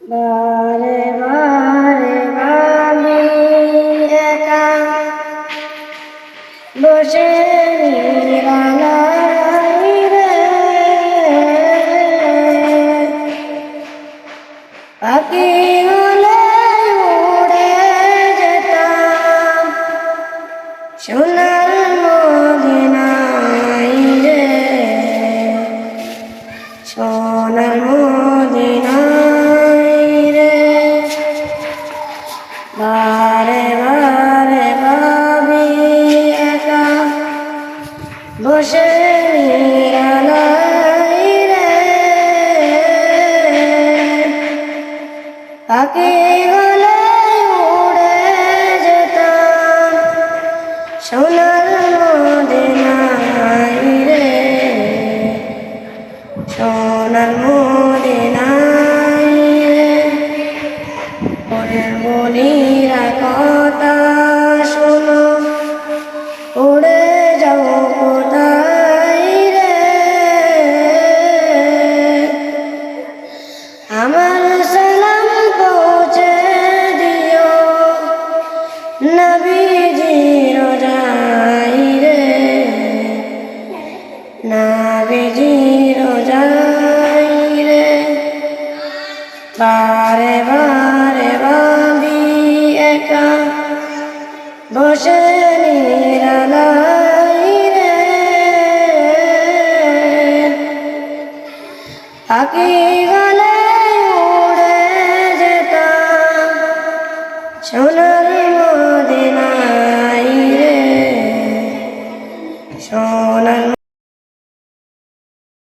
বারে বারে ভাবি একা বসে পাখি হলে উড়ে যেতাম সোনার বারে বারে ভাবি একা। বসে পাখি হলে উড়ে যেতাম। সোনার মদিনাই রে। সোনার মদিনাই রে বলিরা কথা শোনো। উড়ে যাও কোথায় রে? আমার সালাম পৌঁছে দিও। নবীজির যাই রে। নবীজির যাই রে। বারে বারে বসে আকি গলে উড়ে যেতাম। সোনার মদিনাই রে সোনার